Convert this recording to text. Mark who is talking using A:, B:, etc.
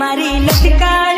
A: મારી લટકા